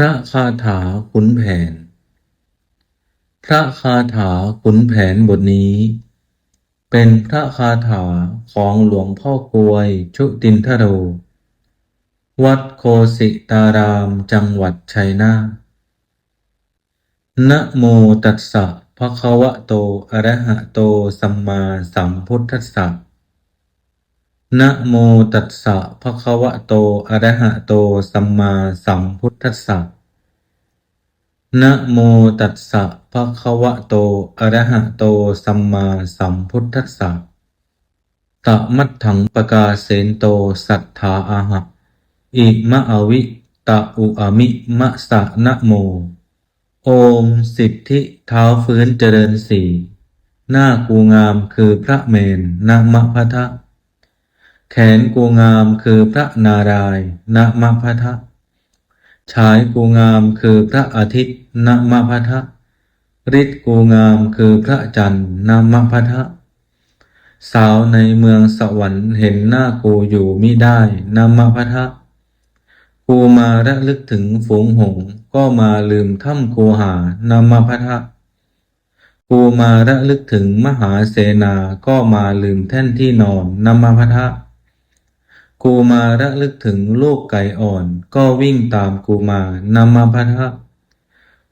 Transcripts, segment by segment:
พระคาถาขุนแผน พระคาถาขุนแผนบทนี้ เป็นพระคาถาของหลวงพ่อกลวยชุตินทโร วัดโคสิตารามจังหวัดชัยนาทนะโมตัสสะภะคะวะโต อะระหะโต สัมมาสัมพุทธัสสะ นะโมตัสสะภะคะวะโต อะระหะโต สัมมาสัมพุทธัสสะ นะโมตัสสะภะคะวะโต อะระหะโต สัมมาสัมพุทธัสสะตะมัตถังปกาเสนโต สัทธาอาหะ อิมะอวิตะอุอมิมะสะนะโม โอมสิทธิเท้าฟื้นเจริญสีหน้ากูงามคือพระเมนนะมะพะทะ แขนกูงามคือพระนารายณ์นะมพทะฉายกูงามคือพระอาทิตย์นะมพทะฤทธิ์กูงามคือพระจันทร์นมพทะสาวในเมืองสวรรค์เห็นหน้ากูอยู่มิได้นมพทะกูมาระลึกถึงฝูงหงก็มาลืมถ้ำกูหานามพทะกูมาระลึกถึงมหาเสนาก็มาลืมแท่นที่นอนนามพทะ กูมาระลึกถึงลูกไก่อ่อน ก็วิ่งตามกูมานามาพะทะ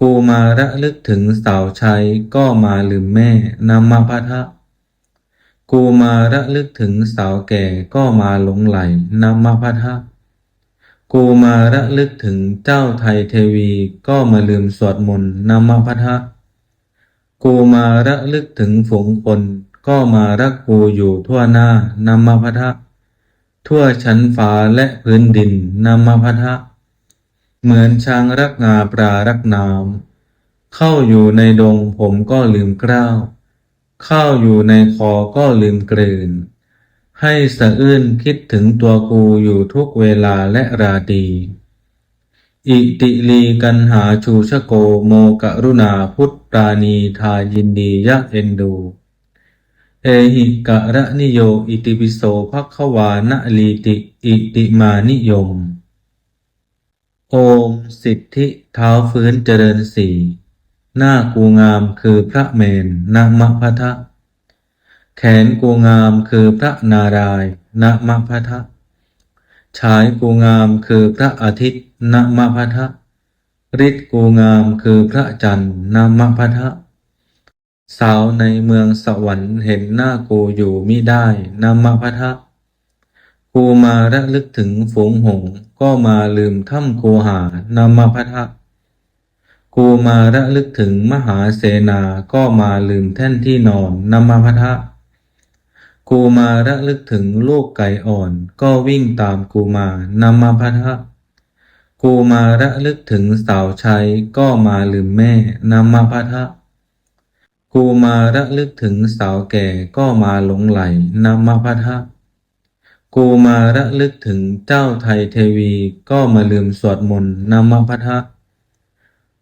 กูมาระลึกถึงสาวใช้ก็มาลืมแม่นามาพะทะกูมาระลึกถึงสาวแก่ก็มาหลงไหลนามาพะทะกูมาระลึกถึงเจ้าไทยเทวีก็มาลืมสวดมนต์นามาพะทะกูมาระลึกถึงฝูงคนก็มารักกูอยู่ทั่วหน้านามาพะทะ ทั่วชั้นฟ้าและพื้นดินนามพะทะเหมือนช้างรักงาปลารักน้ำเข้าอยู่ในดงผมก็ลืมกล้าวเข้าอยู่ในคอก็ลืมกลืน ให้สะอื้นคิดถึงตัวกูอยู่ทุกเวลาและราตรีอิติลีกันหาชูชโกโมกรุณาพุทธานีทายินดียะเอ็นดู เอหิกะระนิโย อิติปิโสภควานะลีติ อิติมานิยม โอมสิทธิเท้าฟื้นเจริญสีหน้ากูงามคือพระเมนนะมะพะทะ แขนกูงามคือพระนารายณ์นะมะพะทะ ฉายกูงามคือพระอาทิตย์นะมะพะทะฤทธิ์กูงามคือพระจันทร์นะมะพะทะ สาวในเมืองสวรรค์เห็นหน้ากูอยู่มิได้นะมะพะทะกูมาระลึกถึงฝูงหง ก็มาลืมถ้ำกูหานามพะทะกูมาระลึกถึงมหาเสนา ก็มาลืมแท่นที่นอนนามพะทะกูมาระลึกถึงลูกไก่อ่อน ก็วิ่งตามกูมานามพะทะกูมาระลึกถึงสาวใช้ก็มาลืมแม่นามพะทะ กูมาระลึกถึงสาวแก่ก็มาหลงไหลนามพะทะกูมาระลึกถึงเจ้าไทยเทวีก็มาลืมสวดมนต์นามพะทะ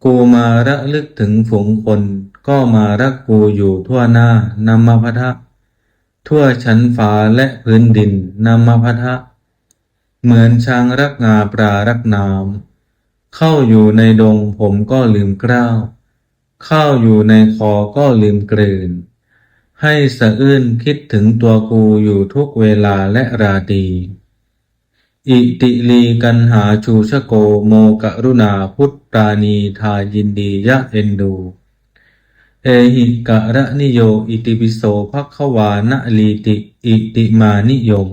กูมาระลึกถึงฝูงคนก็มารักกูอยู่ทั่วหน้านามพะทะทั่วชั้นฟ้าและพื้นดินนามพะทะเหมือนช้างรักงาปลารักน้ำเข้าอยู่ในดงผมก็ลืมกล้าว ข้าอยู่ในคอก็ลืมกลืน ให้สะอื้นคิดถึงตัวกูอยู่ทุกเวลาและราตรีอิติลีกันหาชูชโกโมกรุณาพุทธานีทายินดียะเอ็นดู เอหิกะระนิโย อิติปิโสภควานะลีติ อิติมานิยม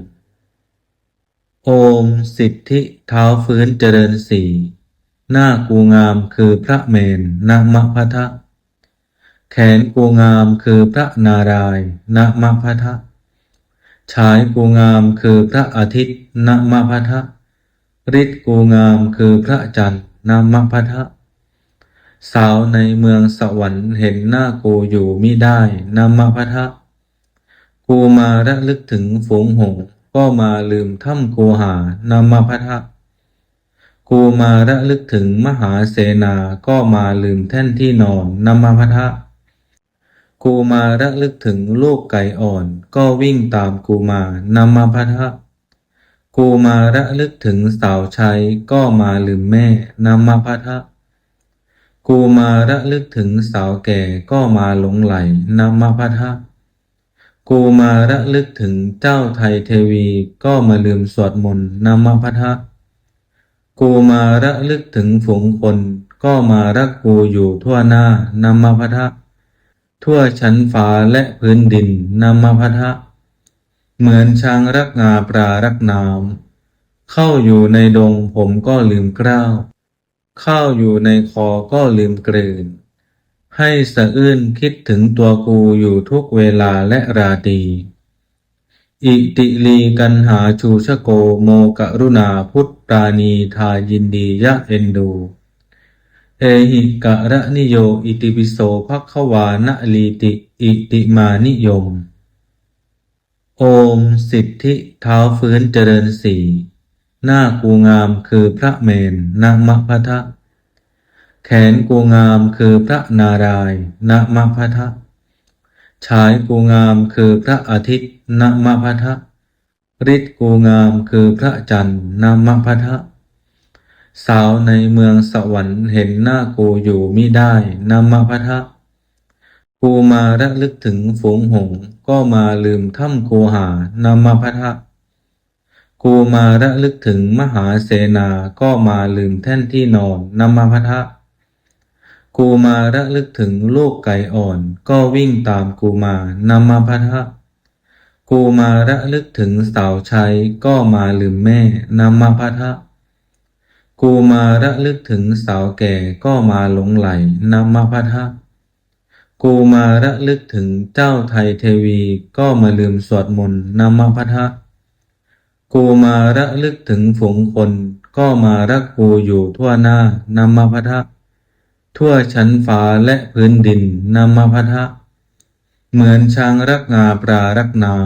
โอมสิทธิเท้าฟื้นเจริญสี หน้ากูงามคือพระเมนนะมะพะทะแขนกูงามคือพระนารายณ์นมะพะทะฉายกูงามคือพระอาทิตย์นมะพะทะฤทธิ์กูงามคือพระจันทร์นมะพะทะสาวในเมืองสวรรค์เห็นหน้ากูอยู่มิได้นมะพะทะกูมาระลึกถึงฝูงหงก็มาลืมถ้ำกูหานามพะทะ กูมาระลึกถึงมหาเสนาก็มาลืมแท่นที่นอนนามพทะกูมาระลึกถึงลูกไก่อ่อน ก็วิ่งตามกูมานามพทะกูมาระลึกถึงสาวใช้ก็มาลืมแม่นามพัทะกูมาระลึกถึงสาวแก่ก็มาหลงไหลนามพัทะกูมาระลึกถึงเจ้าไทยเทวีก็มาลืมสวดมนต์นามพัทะ กูมาระลึกถึงฝูงคน ก็มารักกูอยู่ทั่วหน้านามพัทะทั่วชั้นฟ้าและพื้นดินนามพัทะเหมือนช้างรักงาปลารักน้ำเข้าอยู่ในดงผมก็ลืมกล้าวเข้าอยู่ในคอก็ลืมกลืน ให้สะอื้นคิดถึงตัวกูอยู่ทุกเวลาและราตรี อิติลีกันหาชูชโกโมกรุณาพุทธปราณีทายินดียะเอ็นดู เอหิกะระนิโย อิติปิโสภควานะลีติ อิติมานิยม โอมสิทธิเท้าฟื้นเจริญสีหน้ากูงามคือพระเมนนามพัทะ แขนกูงามคือพระนารายนามพัทะ ฉายกูงามคือพระอาทิตย์นามพัทะฤทธิ์กูงามคือพระจันทร์นามพัทะสาวในเมืองสวรรค์เห็นหน้ากูอยู่มิได้นามพัทะกูมาระลึกถึงฝูงหงก็มาลืมถ้ำคูหานามพัทะกูมาระลึกถึงมหาเสนาก็มาลืมแท่นที่นอนนามพัทะ กูมาระลึกถึงลูกไก่อ่อน ก็วิ่งตามกูมานามาพัทะกูมาระลึกถึงสาวใช้ก็มาลืมแม่นามาพัทะกูมาระลึกถึงสาวแก่ก็มาหลงไหลนามาพัทะกูมาระลึกถึงเจ้าไทยเทวีก็มาลืมสวดมนต์นามพัทะกูมาระลึกถึงฝูงคนก็มารักกูอยู่ทั่วหน้านามาพัทะ ทั่วชั้นฟ้าและพื้นดินนามพัทะเหมือนช้างรักงาปลารักน้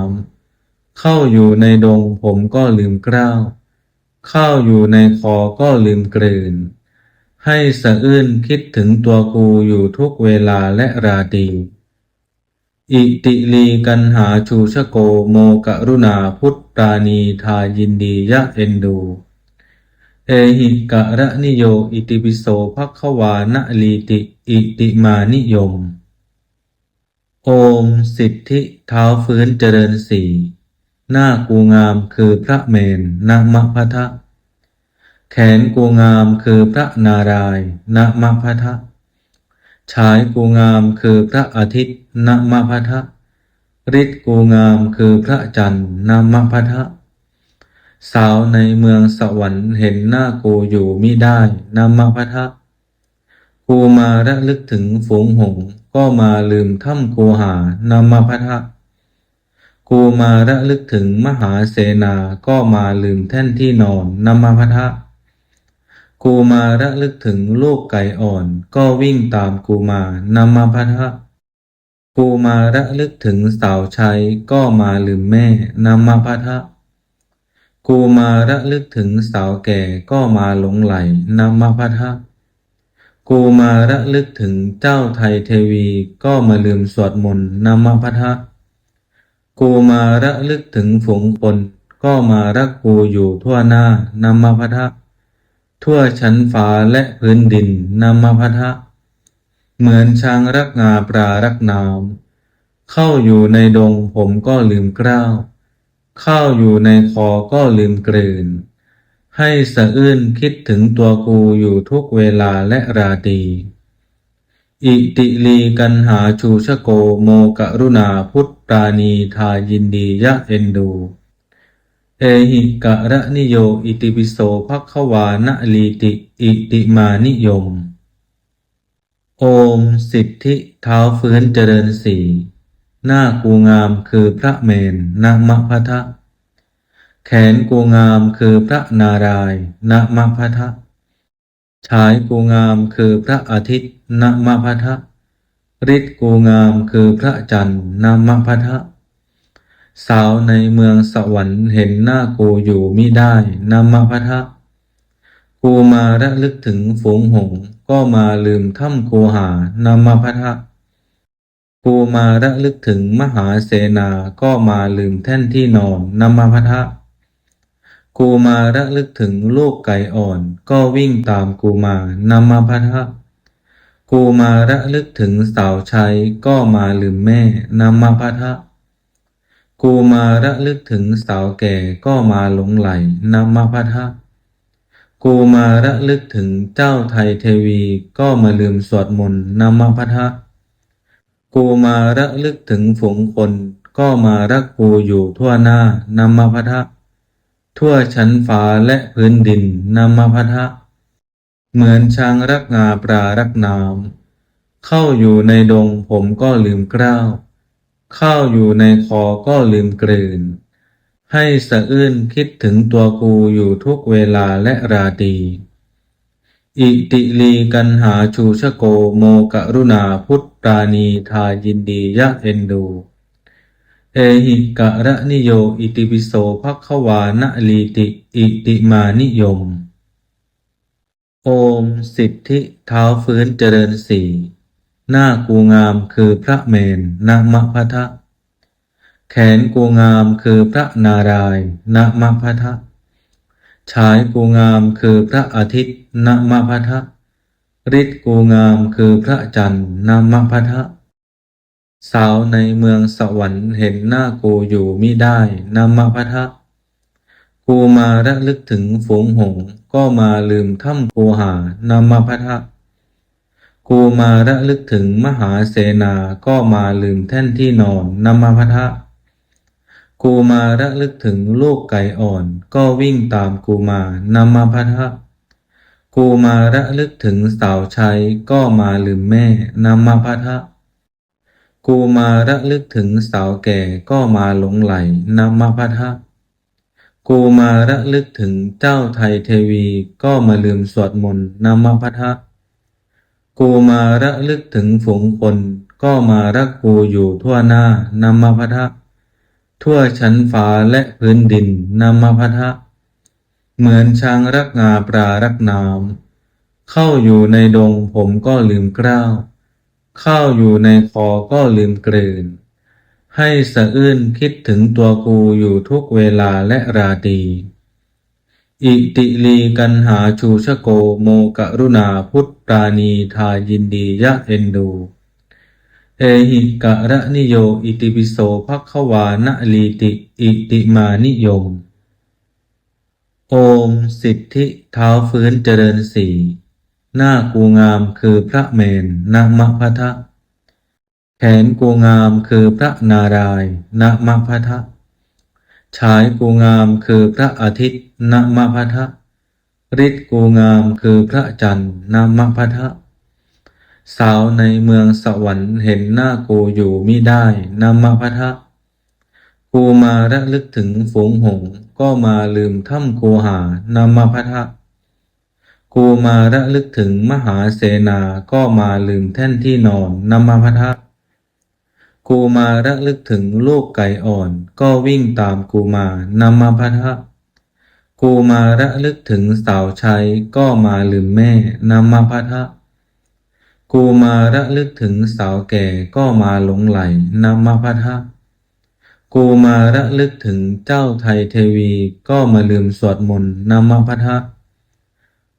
ำเข้าอยู่ในดงผมก็ลืมเกล้าวเข้าอยู่ในคอก็ลืมกลืน ให้สะอื้นคิดถึงตัวกูอยู่ทุกเวลาและราตรีอิติลีกันหาชูชโกโมกรุณาพุทธปราณีทายินดียะเอ็นดู เอหิกะระนิโย อิติปิโสภควานะลีติ อิติมานิยม โอมสิทธิเท้าฟื้นเจริญสีหน้ากูงามคือพระเมนนามพัทะ แขนกูงามคือพระนารายณนามพัทะฉายกูงามคือพระอาทิตย์นามพัทะฤทธิ์กูงามคือพระจันทร์นามพัทะ สาวในเมืองสวรรค์เห็นหน้ากูอยู่มิได้นามาพัทะ กูมาระลึกถึงฝูงหงก็มาลืมถ้ำกูหานามาพัทะ กูมาระลึกถึงมหาเสนาก็มาลืมแท่นที่นอนนามาพัทะ กูมาระลึกถึงลูกไก่อ่อนก็วิ่งตามกูมานามาพัทะกูมาระลึกถึงสาวใช้ก็มาลืมแม่นามาพัทะ กูมาระลึกถึงสาวแก่ก็มาหลงไหลนามาพัทะกูมาระลึกถึงเจ้าไทยเทวีก็มาลืมสวดมนต์นามาพัทะกูมาระลึกถึงฝูงคนก็มารักกูอยู่ทั่วหน้านามาพัทะทั่วชั้นฟ้าและพื้นดินนามาพัทะเหมือนช้างรักงาปลารักน้ำเข้าอยู่ในดงผมก็ลืมกล้าว ข้าอยู่ในคอก็ลืมกลืน ให้สะอื้นคิดถึงตัวกูอยู่ทุกเวลาและราตรีอิติลีกันหาชูชโกโมกะรุณาพุทธปราณีทายินดียะเอ็นดู เอหิกะระนิโยอิติปิโสภควานะลีติอิติมานิยม โอมสิทธิเท้าฟื้นเจริญสี หน้ากูงามคือพระเมนนามพัทะแขนกูงามคือพระนารายณ์นมพัทะฉายกูงามคือพระอาทิตย์นามพัทะฤทธิ์กูงามคือพระจันทร์นามพัทะสาวในเมืองสวรรค์เห็นหน้ากูอยู่มิได้นามพัทะกูมาระลึกถึงฝูงหงก็มาลืมถ้ำกูหานามพัทะ กูมาระลึกถึงมหาเสนาก็มาลืมแท่นที่นอนนามพัทะกูมาระลึกถึงลูกไก่อ่อน ก็วิ่งตามกูมานำมาพัทะกูมาระลึกถึงสาวใช้ก็มาลืมแม่นำมาพัทะกูมาระลึกถึงสาวแก่ก็มาหลงไหลนำมาพัทะกูมาระลึกถึงเจ้าไทยเทวีก็มาลืมสวดมนต์นำมาพัทะ กูมาระลึกถึงฝูงคน ก็มารักกูอยู่ทั่วหน้านำมาพัทะทั่วชั้นฟ้าและพื้นดินนำมาพัทะเหมือนช้างรักงาปลารักน้ำเข้าอยู่ในดงผมก็ลืมกล้าวเข้าอยู่ในคอก็ลืมกลืน ให้สะอื้นคิดถึงตัวกูอยู่ทุกเวลาและราตรี อิติลีกันหาชูชโกโมกรุณาพุทธานีทายินดียะเอ็นดู เอหิกะระนิโยอิติปิโสภควานะลีติอิติมานิยม โอมสิทธิเท้าฟื้นเจริญสีหน้ากูงามคือพระเมนนามพัทะ แขนกูงามคือพระนารายนามพัทะ ฉายกูงามคือพระอาทิตย์นามพัทะฤทธิ์กูงามคือพระจันทร์นามพัทะสาวในเมืองสวรรค์เห็นหน้ากูอยู่มิได้นามพัทะกูมาระลึกถึงฝูงหงก็มาลืมถ้ำกูหานามพัทะกูมาระลึกถึงมหาเสนาก็มาลืมแท่นที่นอนนามพัทะ กูมาระลึกถึงลูกไก่อ่อน ก็วิ่งตามกูมานามาพัทะกูมาระลึกถึงสาวใช้ก็มาลืมแม่นามาพัทะกูมาระลึกถึงสาวแก่ก็มาหลงไหลนามาพัทะกูมาระลึกถึงเจ้าไทยเทวีก็มาลืมสวดมนต์นามพัทะกูมาระลึกถึงฝูงคนก็มารักกูอยู่ทั่วหน้านามาพัทะ ทั่วชั้นฟ้าและพื้นดินนามพัทะเหมือนช้างรักงาปลารักน้ำเข้าอยู่ในดงผมก็ลืมกล้าว เข้าอยู่ในคอก็ลืมกลืน ให้สะอื้นคิดถึงตัวกูอยู่ทุกเวลาและราตรีอิติลีกันหาชูชโกโมกรุณาพุทธานีทายินดียะเอ็นดู เอหิกะระนิโย อิติปิโสภควานะลีติ อิติมานิยม โอมสิทธิเท้าฟื้นเจริญสีหน้ากูงามคือพระเมนนามพัทะแขนกูงามคือพระนารายณ์นามพัทะฉายกูงามคือพระอาทิตย์นามพัทะฤทธิ์กูงามคือพระจันทร์นามพัทะ สาวในเมืองสวรรค์เห็นหน้ากูอยู่มิได้นามพัทะกูมาระลึกถึงฝูงหง ก็มาลืมถ้ำกูหานามพัทะกูมาระลึกถึงมหาเสนา ก็มาลืมแท่นที่นอนนามพัทะกูมาระลึกถึงลูกไก่อ่อน ก็วิ่งตามกูมานามพัทะกูมาระลึกถึงสาวใช้ก็มาลืมแม่นามพัทะ กูมาระลึกถึงสาวแก่ก็มาหลงไหลนามพัทะกูมาระลึกถึงเจ้าไทยเทวีก็มาลืมสวดมนต์นามพัทะ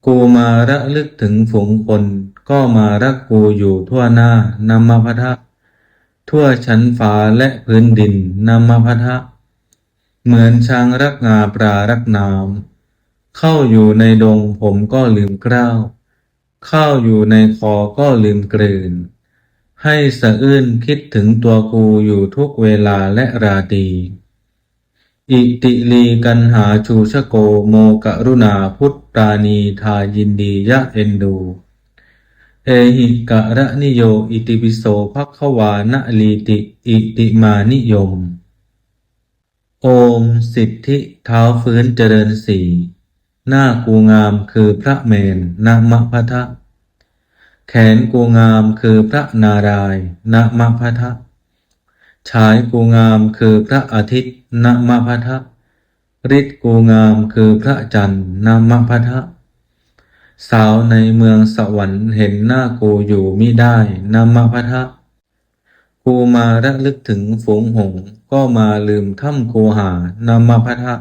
กูมาระลึกถึงฝูงคนก็มารักกูอยู่ทั่วหน้านามพัทะทั่วชั้นฟ้าและพื้นดินนามพัทะเหมือนช้างรักงาปลารักน้ำเข้าอยู่ในดงผมก็ลืมกล้าว ข้าอยู่ในคอก็ลืมกลืน ให้สะอื้นคิดถึงตัวกูอยู่ทุกเวลาและราตรีอิติลีกันหาชูชโกโมกรุณาพุทธานีทายินดียะเอ็นดู เอหิกะระนิโยอิติปิโสภควานะลีติอิติมานิยม โอมสิทธิเท้าฟื้นเจริญสี หน้ากูงามคือพระเมนนมพทะแขนกูงามคือพระนารายณ์นามพทะฉายกูงามคือพระอาทิตย์นมพทะฤทธิ์กูงามคือพระจันทร์นมพทะสาวในเมืองสวรรค์เห็นหน้ากูอยู่มิได้นมพทะกูมาระลึกถึงฝูงหงก็มาลืมถ้ำกูหานามพทะ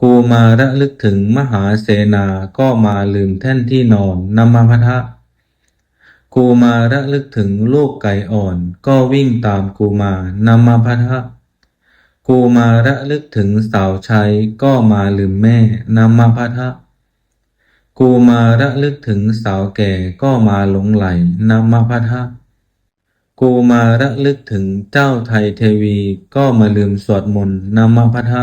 กูมาระลึกถึงมหาเสนาก็มาลืมแท่นที่นอนนมพทะกูมาระลึกถึงลูกไก่อ่อนก็วิ่งตามกูมานมพทะกูมาระลึกถึงสาวใช้ก็มาลืมแม่นมพทะกูมาระลึกถึงสาวแก่ก็มาหลงไหลนมพทะกูมาระลึกถึงเจ้าไทยเทวีก็มาลืมสวดมนต์นมพทะ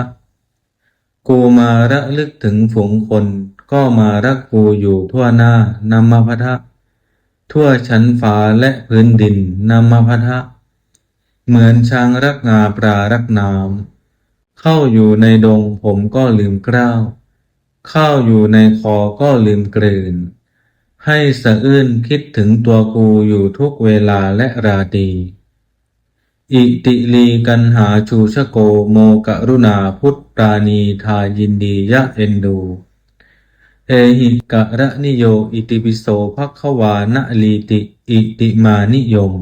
กูมาระลึกถึงฝูงคน ก็มารักกูอยู่ทั่วหน้านมพทะทั่วชั้นฟ้าและพื้นดินนมพทะเหมือนช้างรักงาปลารักน้ำเข้าอยู่ในดงผมก็ลืมกล้าวเข้าอยู่ในคอก็ลืมกลืน ให้สะอื้นคิดถึงตัวกูอยู่ทุกเวลาและราตรี อิติลีกันหาชูชโกโมกรุณาพุทธานีทายินดียะเอ็นดู เอหิกะระนิโย อิติปิโสภควานะลีติ อิติมานิยม